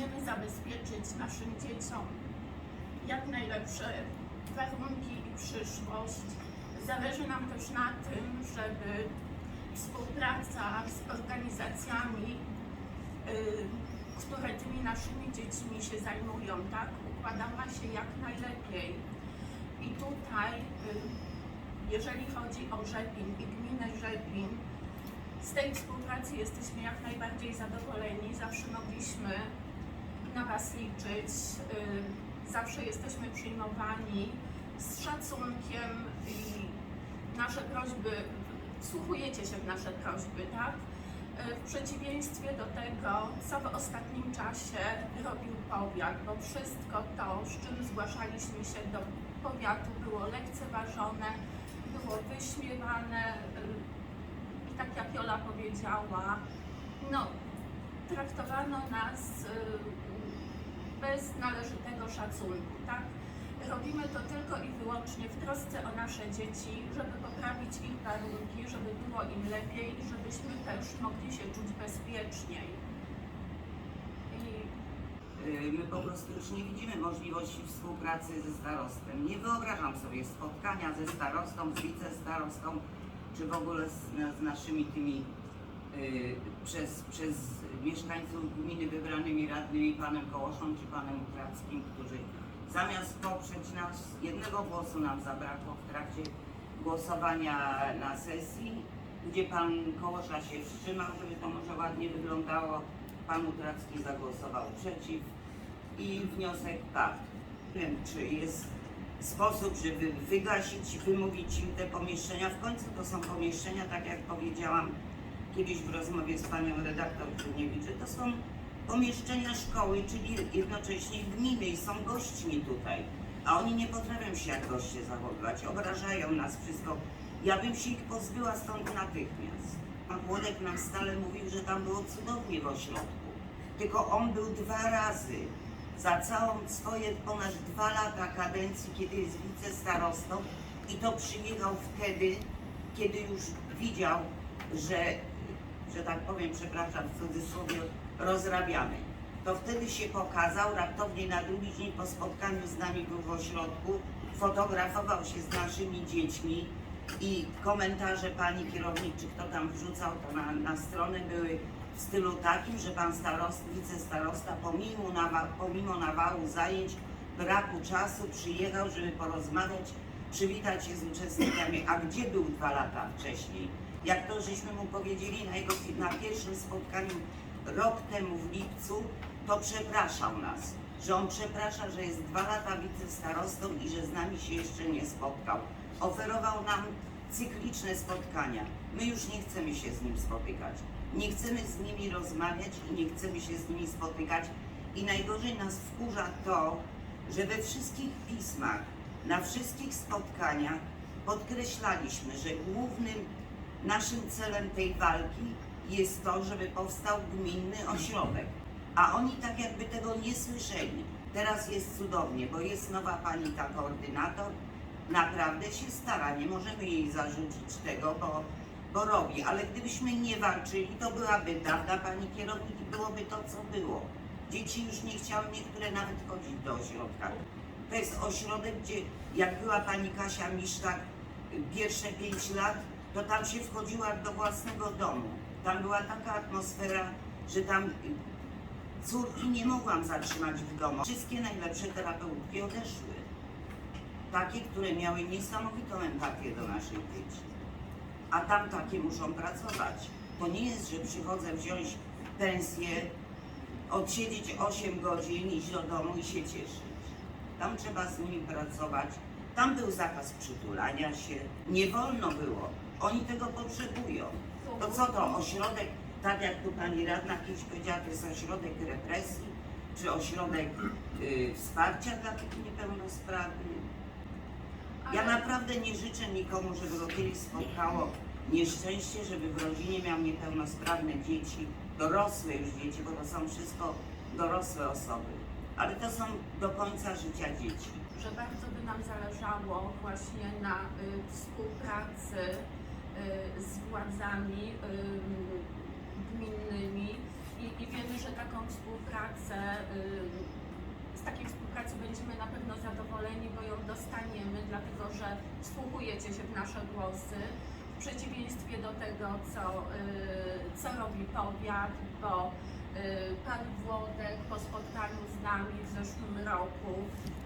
pragniemy zabezpieczyć naszym dzieciom jak najlepsze warunki i przyszłość. Zależy nam też na tym, żeby współpraca z organizacjami, y, które tymi naszymi dziećmi się zajmują, tak, układała się jak najlepiej. I tutaj, y, jeżeli chodzi o Rzepin i gminę Rzepin, z tej współpracy jesteśmy jak najbardziej zadowoleni. Zawsze mogliśmy na Was liczyć. y, Zawsze jesteśmy przyjmowani z szacunkiem i nasze prośby, wsłuchujecie się w nasze prośby, tak? Y, W przeciwieństwie do tego, co w ostatnim czasie robił powiat, bo wszystko to, z czym zgłaszaliśmy się do powiatu, było lekceważone, było wyśmiewane. y, I tak jak Jola powiedziała, no, traktowano nas bez należytego szacunku, tak? Robimy to tylko i wyłącznie w trosce o nasze dzieci, żeby poprawić ich warunki, żeby było im lepiej i żebyśmy też mogli się czuć bezpieczniej. Y, My po prostu już nie widzimy możliwości współpracy ze starostem. Nie wyobrażam sobie spotkania ze starostą, z wicestarostą, czy w ogóle z, z naszymi tymi przez, przez mieszkańców gminy wybranymi radnymi, panem Kołoszą czy panem Utrackim, którzy zamiast poprzeć nas, jednego głosu nam zabrakło w trakcie głosowania na sesji, gdzie pan Kołosza się wstrzymał, żeby to może ładnie wyglądało. Pan Utracki zagłosował przeciw i wniosek padł. Wiem, czy jest sposób, żeby wygasić, wymówić im te pomieszczenia. W końcu to są pomieszczenia, tak jak powiedziałam kiedyś w rozmowie z panią redaktor Kruniewicz, że to są pomieszczenia szkoły, czyli jednocześnie gminy i są gośćmi tutaj. A oni nie potrafią się jak goście zachowywać, obrażają nas wszystko. Ja bym się ich pozbyła stąd natychmiast. Pan Włodek nam stale mówił, że tam było cudownie w ośrodku. Tylko on był dwa razy za całą swoje ponad dwa lata kadencji, kiedy jest wicestarostą i to przyjechał wtedy, kiedy już widział, że, że tak powiem, przepraszam w cudzysłowie, rozrabiamy. To wtedy się pokazał, raptownie na drugi dzień po spotkaniu z nami był w ośrodku, fotografował się z naszymi dziećmi i komentarze pani kierownik, czy kto tam wrzucał to na, na stronę, były w stylu takim, że pan starost, wicestarosta pomimo, nawa, pomimo nawału zajęć, braku czasu przyjechał, żeby porozmawiać, przywitać się z uczestnikami. A gdzie był dwa lata wcześniej? Jak to żeśmy mu powiedzieli na, jego, na pierwszym spotkaniu rok temu w lipcu, to przepraszał nas, że on przeprasza, że jest dwa lata wicestarostą i że z nami się jeszcze nie spotkał. Oferował nam cykliczne spotkania. My już nie chcemy się z nim spotykać. Nie chcemy z nimi rozmawiać i nie chcemy się z nimi spotykać. I najgorzej nas wkurza to, że we wszystkich pismach, na wszystkich spotkaniach podkreślaliśmy, że głównym naszym celem tej walki jest to, żeby powstał gminny ośrodek. A oni tak jakby tego nie słyszeli. Teraz jest cudownie, bo jest nowa pani ta koordynator, naprawdę się stara, nie możemy jej zarzucić tego, bo, bo robi, ale gdybyśmy nie walczyli, to byłaby dawna pani kierownik i byłoby to, co było. Dzieci już nie chciały niektóre nawet chodzić do ośrodka. To jest ośrodek, gdzie jak była pani Kasia Misztak pierwsze pięć lat, to tam się wchodziła do własnego domu. Tam była taka atmosfera, że tam córki nie mogłam zatrzymać w domu. Wszystkie najlepsze terapeutki odeszły takie, które miały niesamowitą empatię do naszych dzieci. A tam takie muszą pracować. To nie jest, że przychodzę wziąć pensję, odsiedzieć 8 godzin, iść do domu i się cieszyć. Tam trzeba z nimi pracować. Tam był zakaz przytulania się. Nie wolno było. Oni tego potrzebują. To co to, ośrodek, tak jak tu pani radna kiedyś powiedziała, to jest ośrodek represji, czy ośrodek y, wsparcia dla tych niepełnosprawnych? Ja naprawdę nie życzę nikomu, żeby go kiedyś spotkało nieszczęście, żeby w rodzinie miał niepełnosprawne dzieci, dorosłe już dzieci, bo to są wszystko dorosłe osoby, ale to są do końca życia dzieci. że bardzo by nam zależało właśnie na y, współpracy z władzami y, gminnymi i, i wiemy, że taką współpracę. y, Z takiej współpracy będziemy na pewno zadowoleni, bo ją dostaniemy, dlatego że wsłuchujecie się w nasze głosy. W przeciwieństwie do tego, co, y, co robi powiat, bo y, pan Włodek po spotkaniu z nami w zeszłym roku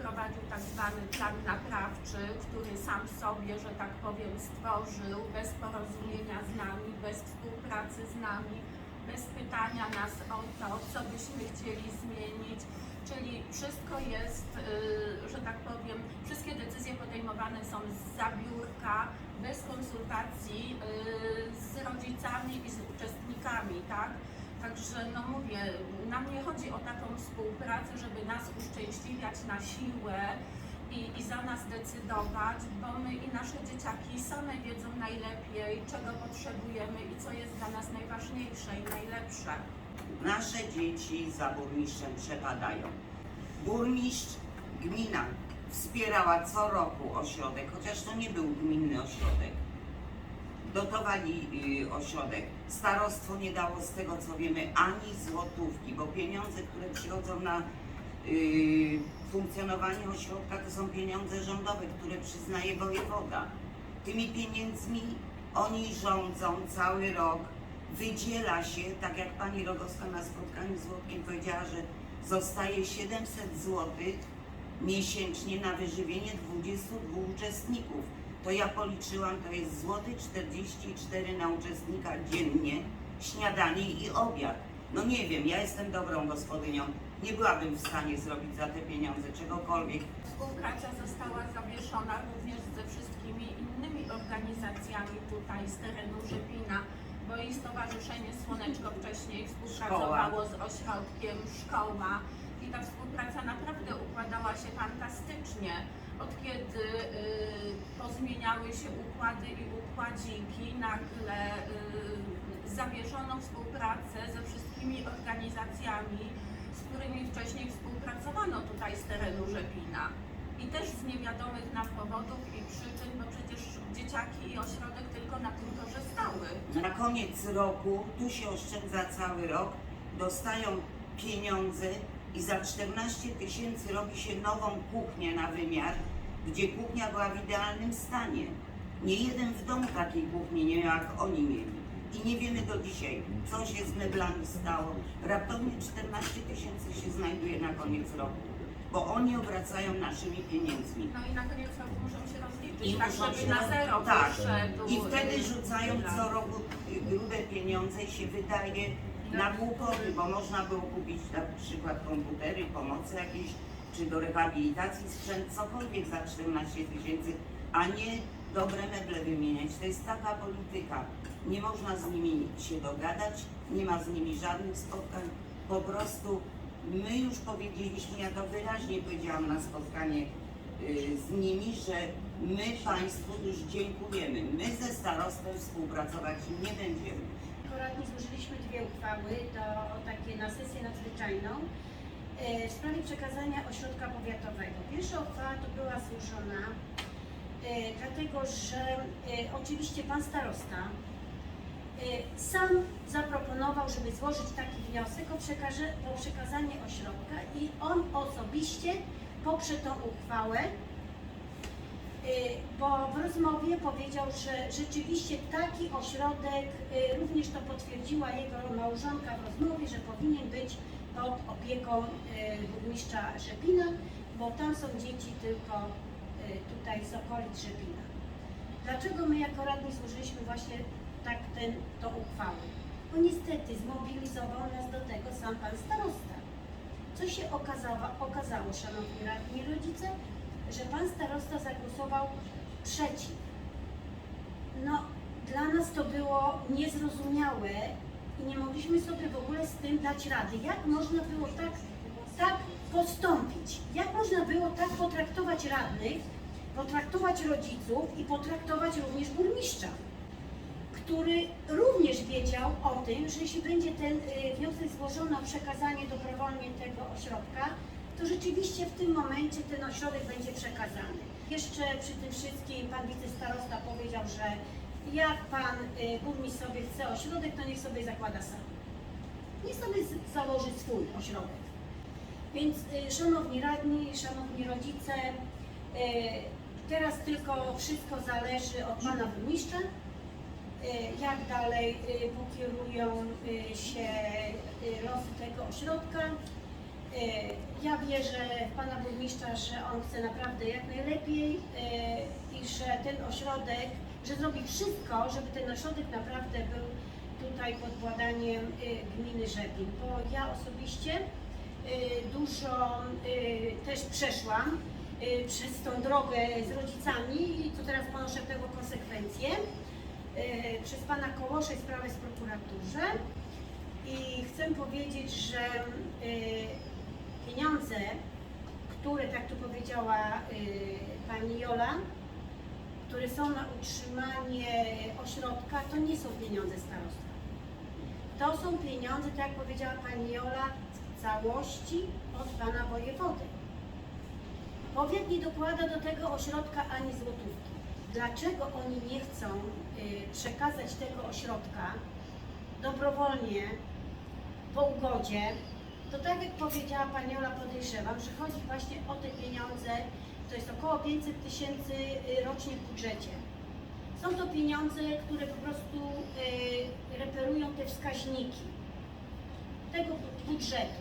prowadził tak zwany plan naprawczy, który sam sobie, że tak powiem, stworzył bez porozumienia z nami, bez współpracy z nami, bez pytania nas o to, co byśmy chcieli zmienić. Czyli wszystko jest, y, że tak powiem, wszystkie decyzje podejmowane są z zabiórka, bez konsultacji y, z rodzicami i z uczestnikami, tak? Także no mówię, nam nie chodzi o taką współpracę, żeby nas uszczęśliwiać na siłę i, i za nas decydować, bo my i nasze dzieciaki same wiedzą najlepiej, czego potrzebujemy i co jest dla nas najważniejsze i najlepsze. Nasze dzieci za burmistrzem przepadają. Burmistrz, gmina wspierała co roku ośrodek, chociaż to nie był gminny ośrodek. Dotowali y, ośrodek. Starostwo nie dało z tego co wiemy ani złotówki, bo pieniądze, które przychodzą na y, funkcjonowanie ośrodka to są pieniądze rządowe, które przyznaje wojewoda. Tymi pieniędzmi oni rządzą cały rok. Wydziela się, tak jak pani Rogowska na spotkaniu z Włodkiem powiedziała, że zostaje 700 zł miesięcznie na wyżywienie 22 uczestników. To ja policzyłam, to jest złoty 44 na uczestnika dziennie, śniadanie i obiad. No nie wiem, ja jestem dobrą gospodynią, nie byłabym w stanie zrobić za te pieniądze czegokolwiek. Współpraca została zawieszona również ze wszystkimi innymi organizacjami tutaj z terenu Rzepina, bo i Stowarzyszenie Słoneczko wcześniej współpracowało z ośrodkiem Szkoła i ta współpraca naprawdę układała się fantastycznie. Od kiedy y, pozmieniały się układy i układziki, nagle y, zawieszono współpracę ze wszystkimi organizacjami, z którymi wcześniej współpracowano tutaj z terenu Rzepina. I też z niewiadomych nam powodów i przyczyn, bo przecież dzieciaki i ośrodek tylko na tym korzystały. Na koniec roku, tu się oszczędza cały rok, dostają pieniądze i za 14 tysięcy robi się nową kuchnię na wymiar, gdzie kuchnia była w idealnym stanie. Nie jeden w domu takiej kuchni nie miał, jak oni mieli. I nie wiemy do dzisiaj, co się z meblami stało. Raptownie 14 tysięcy się znajduje na koniec roku, bo oni obracają naszymi pieniędzmi. No i na koniec roku muszą się rozliczyć, I tak muszą żeby się na zero tak. wyszedł. I wtedy rzucają co roku grube pieniądze i się wydaje na głupoty, bo można było kupić na przykład komputery, pomocy jakieś, czy do rehabilitacji sprzęt, cokolwiek za 14 tysięcy, a nie dobre meble wymieniać. To jest taka polityka. Nie można z nimi się dogadać, nie ma z nimi żadnych spotkań. Po prostu my już powiedzieliśmy, ja to wyraźnie powiedziałam na spotkanie y, z nimi, że my Państwu już dziękujemy. My ze starostwem współpracować nie będziemy. Jako radni złożyliśmy dwie uchwały do, takie na sesję nadzwyczajną e, w sprawie przekazania ośrodka powiatowego. Pierwsza uchwała to była złożona e, dlatego, że e, oczywiście pan starosta sam zaproponował, żeby złożyć taki wniosek o, przekaże, o przekazanie ośrodka i on osobiście poprze tą uchwałę bo w rozmowie powiedział, że rzeczywiście taki ośrodek, y, również to potwierdziła jego małżonka w rozmowie, że powinien być pod opieką y, burmistrza Rzepina, bo tam są dzieci tylko y, tutaj z okolic Rzepina. Dlaczego my jako radni złożyliśmy właśnie tak ten, tą uchwałę? Bo niestety zmobilizował nas do tego sam pan starosta. Co się okazało, okazało szanowni radni rodzice? Że pan starosta zagłosował przeciw. No, dla nas to było niezrozumiałe i nie mogliśmy sobie w ogóle z tym dać rady. Jak można było tak, tak postąpić? Jak można było tak potraktować radnych, potraktować rodziców i potraktować również burmistrza? który również wiedział o tym, że jeśli będzie ten y, wniosek złożony o przekazanie dobrowolnie tego ośrodka, to rzeczywiście w tym momencie ten ośrodek będzie przekazany. Jeszcze przy tym wszystkim pan wicestarosta powiedział, że jak pan y, burmistrz sobie chce ośrodek, to niech sobie zakłada sam. Niech sobie założy swój ośrodek. Więc y, szanowni radni, szanowni rodzice, y, teraz tylko wszystko zależy od pana burmistrza, jak dalej pokierują się losy tego ośrodka. Y, Ja wierzę w pana burmistrza, że on chce naprawdę jak najlepiej y, i że ten ośrodek, że zrobi wszystko, żeby ten ośrodek naprawdę był tutaj pod władaniem y, gminy Rzepin, bo ja osobiście dużo też przeszłam przez tą drogę z rodzicami i to teraz ponoszę tego konsekwencje. Przez pana Kołosze sprawę z prokuraturze i chcę powiedzieć, że pieniądze, które, tak tu powiedziała y, pani Jola, które są na utrzymanie ośrodka, to nie są pieniądze starostwa. To są pieniądze, tak jak powiedziała pani Jola, w całości od pana wojewody. Powiat nie dokłada do tego ośrodka ani złotówki. Dlaczego oni nie chcą y, przekazać tego ośrodka dobrowolnie, po ugodzie, to tak jak powiedziała Pani Ola, podejrzewam, że chodzi właśnie o te pieniądze, to jest około 500 tysięcy y, rocznie w budżecie. Są to pieniądze, które po prostu y, reperują te wskaźniki tego bu- budżetu.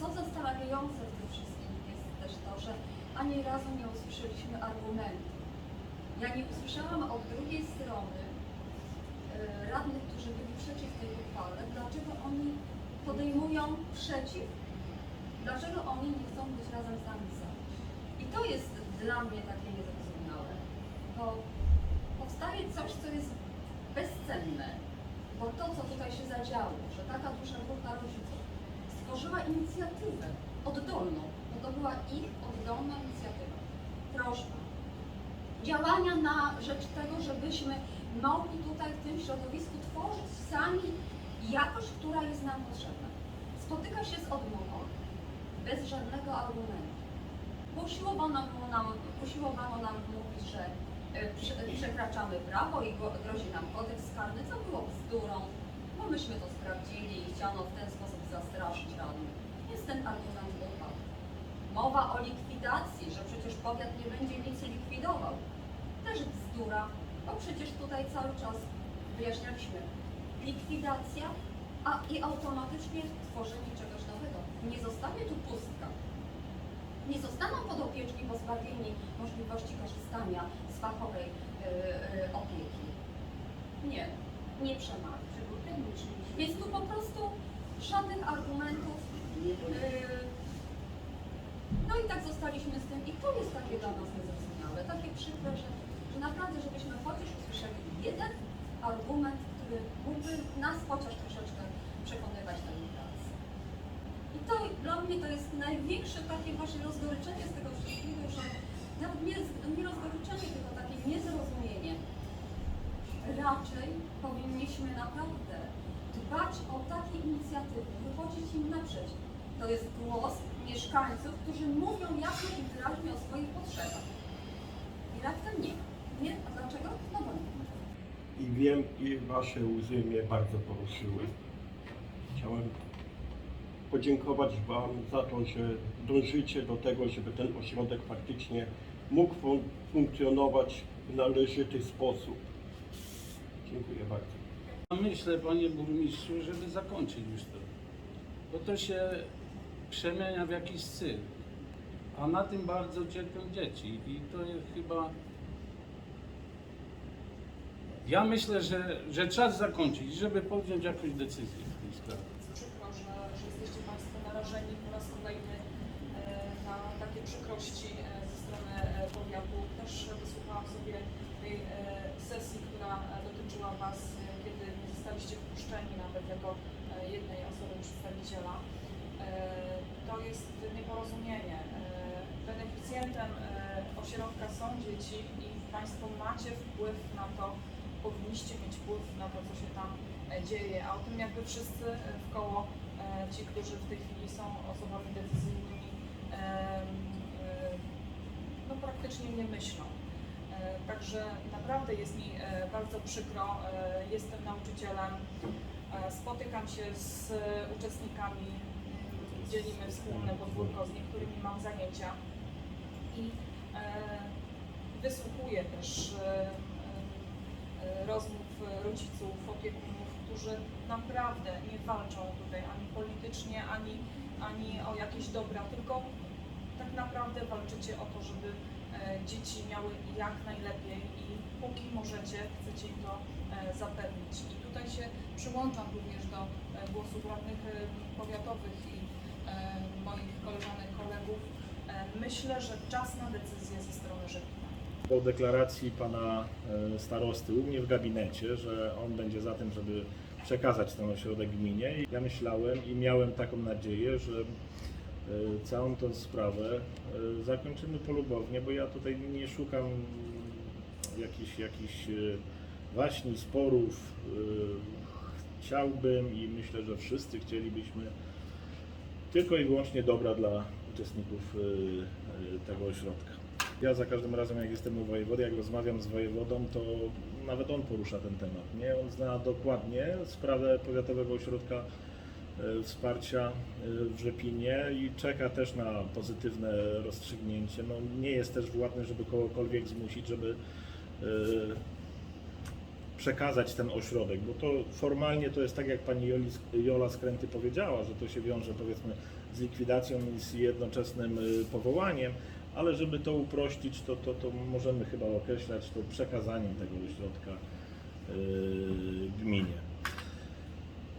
Co zastanawiające w tym wszystkim jest też to, że ani razu nie usłyszeliśmy argumentu. Ja nie usłyszałam od drugiej strony e, radnych, którzy byli przeciw tej uchwale, dlaczego oni podejmują przeciw, dlaczego oni nie chcą być razem z nami za. I to jest dla mnie takie niezrozumiałe, bo powstaje coś, co jest bezcenne, bo to, co tutaj się zadziało, że taka duża grupa rodziców stworzyła inicjatywę oddolną, bo to była ich oddolna inicjatywa, prośba, działania na rzecz tego, żebyśmy mogli tutaj w tym środowisku tworzyć sami jakość, która jest nam potrzebna. Spotyka się z odmową, bez żadnego argumentu. Usiłowano nam, usiłowano nam mówić, że e, prze- przekraczamy prawo i gro- grozi nam kodeks karny, co było bzdurą, bo myśmy to sprawdzili i chciano w ten sposób zastraszyć radnych. Więc ten argument odpadł. Mowa o likwidacji, że przecież powiat nie będzie nic likwidował. Też bzdura, bo przecież tutaj cały czas wyjaśnialiśmy. Likwidacja, a i automatycznie tworzenie czegoś nowego. Nie zostanie tu pustka. Nie zostaną podopieczni pozbawieni możliwości korzystania z fachowej y, y, opieki. Nie, nie przemawia. Więc tu po prostu żadnych argumentów. y, no i tak zostaliśmy z tym i to jest takie dla nas niezrozumiałe, takie przykre, że, że naprawdę, żebyśmy chociaż usłyszeli jeden argument, mógłby nas chociaż troszeczkę przekonywać do pracy. I to dla mnie to jest największe takie właśnie rozgoryczenie z tego wszystkiego, że nawet nie, nie rozgoryczenie, tylko takie niezrozumienie. Raczej powinniśmy naprawdę dbać o takie inicjatywy, wychodzić im naprzeciw. To jest głos mieszkańców, którzy mówią jasno i wyraźnie o swoich potrzebach. I raptem nie. Nie? A dlaczego? No bo nie. I Wasze łzy mnie bardzo poruszyły. Chciałem podziękować Wam za to, że dążycie do tego, żeby ten ośrodek faktycznie mógł fun- funkcjonować w należyty sposób. Dziękuję bardzo. Myślę, panie burmistrzu, żeby zakończyć już to. Bo to się przemienia w jakiś cyrk. A na tym bardzo cierpią dzieci. I to jest chyba. Ja myślę, że, że czas zakończyć, żeby podjąć jakąś decyzję w tej sprawie. przykro, że, jesteście Państwo narażeni po raz kolejny e, na takie przykrości e, ze strony e, powiatu. Też wysłuchałam sobie tej sesji, która dotyczyła Was, kiedy nie zostaliście wpuszczeni nawet jako jednej osoby przedstawiciela. To jest nieporozumienie. Beneficjentem ośrodka są dzieci i Państwo macie wpływ na to, powinniście mieć wpływ na to, co się tam e, dzieje, a o tym jakby wszyscy e, w koło, e, ci, którzy w tej chwili są osobami decyzyjnymi, no praktycznie nie myślą. Także naprawdę jest mi bardzo przykro. Jestem nauczycielem. Spotykam się z uczestnikami, mm, dzielimy wspólne podwórko, z niektórymi mam zajęcia i wysłuchuję też rozmów rodziców, opiekunów, którzy naprawdę nie walczą tutaj ani politycznie, ani, ani o jakieś dobra, tylko tak naprawdę walczycie o to, żeby e, dzieci miały jak najlepiej i póki możecie, chcecie im to e, zapewnić. I tutaj się przyłączam również do e, głosów radnych e, powiatowych i e, moich koleżanek, kolegów. E, Myślę, że czas na decyzję ze strony Żepina. Po deklaracji pana e, starosty u mnie w gabinecie, że on będzie za tym, żeby przekazać ten ośrodek gminie. Ja myślałem i miałem taką nadzieję, że e, całą tą sprawę e, zakończymy polubownie, bo ja tutaj nie szukam jakichś, e, waśni, sporów. Chciałbym i myślę, że wszyscy chcielibyśmy tylko i wyłącznie dobra dla uczestników tego ośrodka. Ja za każdym razem, jak jestem u wojewody, jak rozmawiam z wojewodą, to nawet on porusza ten temat. Nie? On zna dokładnie sprawę Powiatowego Ośrodka e, Wsparcia e, w Rzepinie i czeka też na pozytywne rozstrzygnięcie. No, nie jest też władny, żeby kogokolwiek zmusić, żeby e, przekazać ten ośrodek, bo to formalnie to jest tak, jak pani Jola Skręty powiedziała, że to się wiąże powiedzmy z likwidacją i z jednoczesnym powołaniem, ale żeby to uprościć, to, to, to możemy chyba określać to przekazaniem tego ośrodka y, gminie.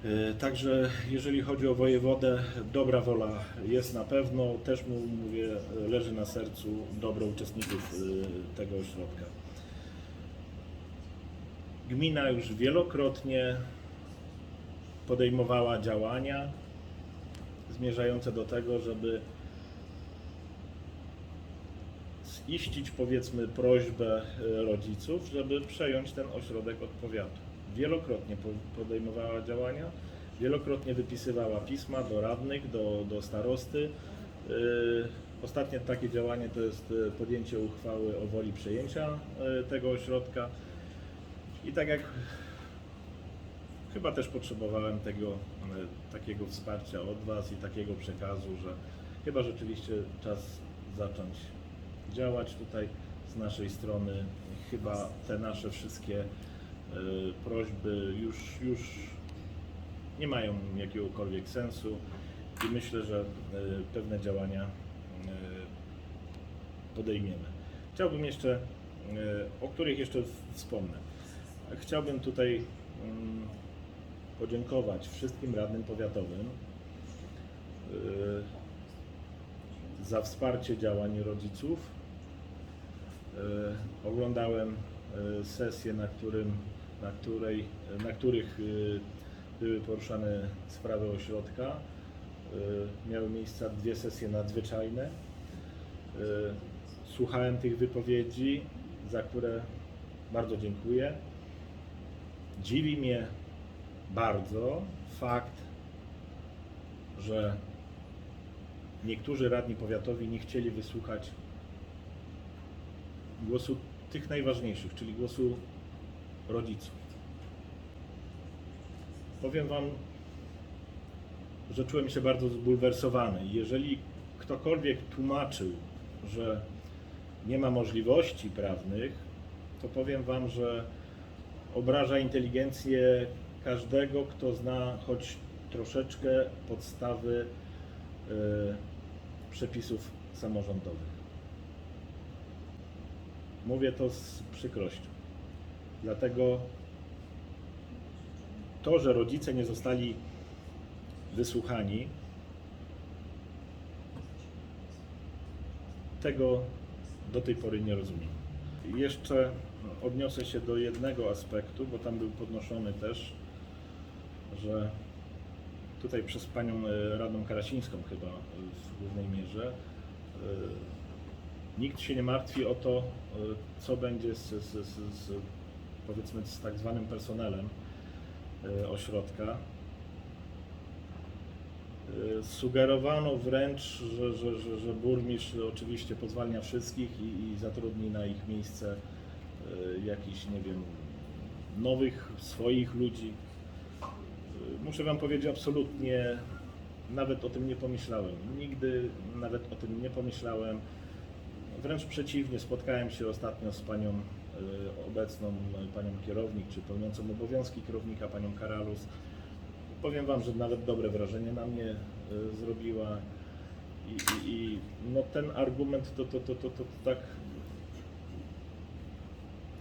Y, Także jeżeli chodzi o wojewodę, dobra wola jest na pewno. Też mu mówię, leży na sercu dobro uczestników y, tego ośrodka. Gmina już wielokrotnie podejmowała działania zmierzające do tego, żeby ziścić powiedzmy prośbę e, rodziców, żeby przejąć ten ośrodek od powiatu. Wielokrotnie po- podejmowała działania, wielokrotnie wypisywała pisma do radnych, do, do starosty. E, Ostatnie takie działanie to jest e, podjęcie uchwały o woli przejęcia tego ośrodka. I tak jak chyba też potrzebowałem tego takiego wsparcia od Was i takiego przekazu, że chyba rzeczywiście czas zacząć działać tutaj z naszej strony. Chyba te nasze wszystkie e, prośby już, już nie mają jakiegokolwiek sensu i myślę, że e, pewne działania e, podejmiemy. Chciałbym jeszcze, o których jeszcze wspomnę. Chciałbym tutaj mm, podziękować wszystkim radnym powiatowym za wsparcie działań rodziców. Y, Oglądałem y, sesję, na, którym, na, której, na których y, były poruszane sprawy ośrodka. Miały miejsce dwie sesje nadzwyczajne. Słuchałem tych wypowiedzi, za które bardzo dziękuję. Dziwi mnie bardzo fakt, że niektórzy radni powiatowi nie chcieli wysłuchać głosu tych najważniejszych, czyli głosu rodziców. Powiem Wam, że czułem się bardzo zbulwersowany. Jeżeli ktokolwiek tłumaczył, że nie ma możliwości prawnych, to powiem Wam, że obraża inteligencję każdego, kto zna choć troszeczkę podstawy e, przepisów samorządowych. Mówię to z przykrością. Dlatego to, że rodzice nie zostali wysłuchani, tego do tej pory nie rozumiem. Jeszcze odniosę się do jednego aspektu, bo tam był podnoszony też, że tutaj przez panią e, radną Karasińską chyba e, w głównej mierze e, nikt się nie martwi o to, e, co będzie z, z, z, z powiedzmy z tak zwanym personelem e, ośrodka. E, Sugerowano wręcz, że, że, że, że burmistrz oczywiście pozwalnia wszystkich i, i zatrudni na ich miejsce jakichś, nie wiem, nowych, swoich ludzi. Muszę Wam powiedzieć, absolutnie nawet o tym nie pomyślałem. Nigdy nawet o tym nie pomyślałem. Wręcz przeciwnie, spotkałem się ostatnio z panią y, obecną, y, panią kierownik, czy pełniącą obowiązki kierownika, panią Karalus. Powiem Wam, że nawet dobre wrażenie na mnie y, zrobiła. I, i, i no ten argument to, to, to, to, to tak.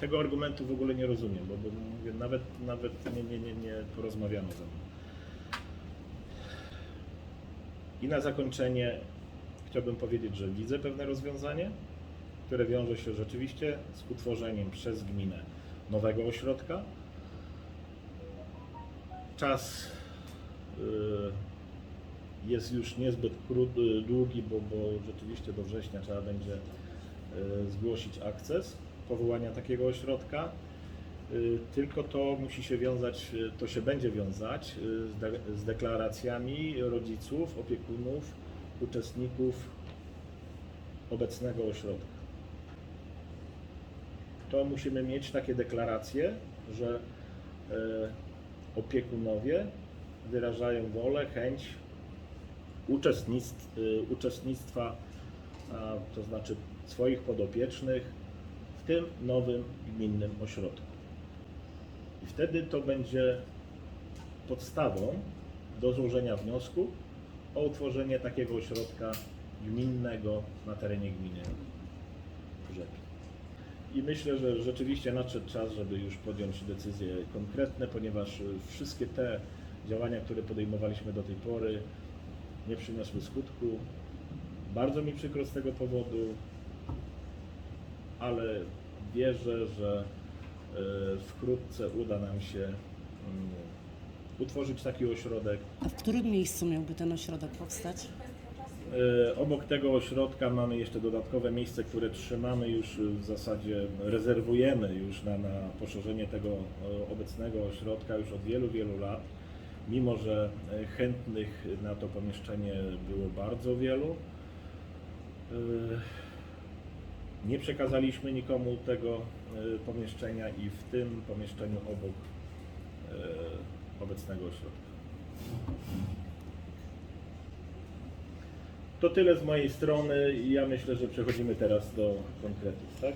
Tego argumentu w ogóle nie rozumiem, bo, bo mówię, nawet, nawet nie, nie, nie, nie porozmawiano ze mną. I na zakończenie chciałbym powiedzieć, że widzę pewne rozwiązanie, które wiąże się rzeczywiście z utworzeniem przez gminę nowego ośrodka. Czas y, jest już niezbyt y, długi, bo, bo rzeczywiście do września trzeba będzie y, zgłosić akces powołania takiego ośrodka. Tylko to musi się wiązać, to się będzie wiązać z, z deklaracjami rodziców, opiekunów, uczestników obecnego ośrodka. To musimy mieć takie deklaracje, że e, opiekunowie wyrażają wolę, chęć y, uczestnictwa, to znaczy swoich podopiecznych w tym nowym gminnym ośrodku. I wtedy to będzie podstawą do złożenia wniosku o utworzenie takiego ośrodka gminnego na terenie gminy Rzepin. I myślę, że rzeczywiście nadszedł czas, żeby już podjąć decyzje konkretne, ponieważ wszystkie te działania, które podejmowaliśmy do tej pory, nie przyniosły skutku. Bardzo mi przykro z tego powodu, ale wierzę, że y, wkrótce uda nam się mm, utworzyć taki ośrodek. A w którym miejscu miałby ten ośrodek powstać? E, Obok tego ośrodka mamy jeszcze dodatkowe miejsce, które trzymamy już w zasadzie, rezerwujemy już na, na poszerzenie tego e, obecnego ośrodka już od wielu, wielu lat. Mimo, że e, chętnych na to pomieszczenie było bardzo wielu, nie przekazaliśmy nikomu tego pomieszczenia i w tym pomieszczeniu obok obecnego ośrodka. To tyle z mojej strony i ja myślę, że przechodzimy teraz do konkretów, tak?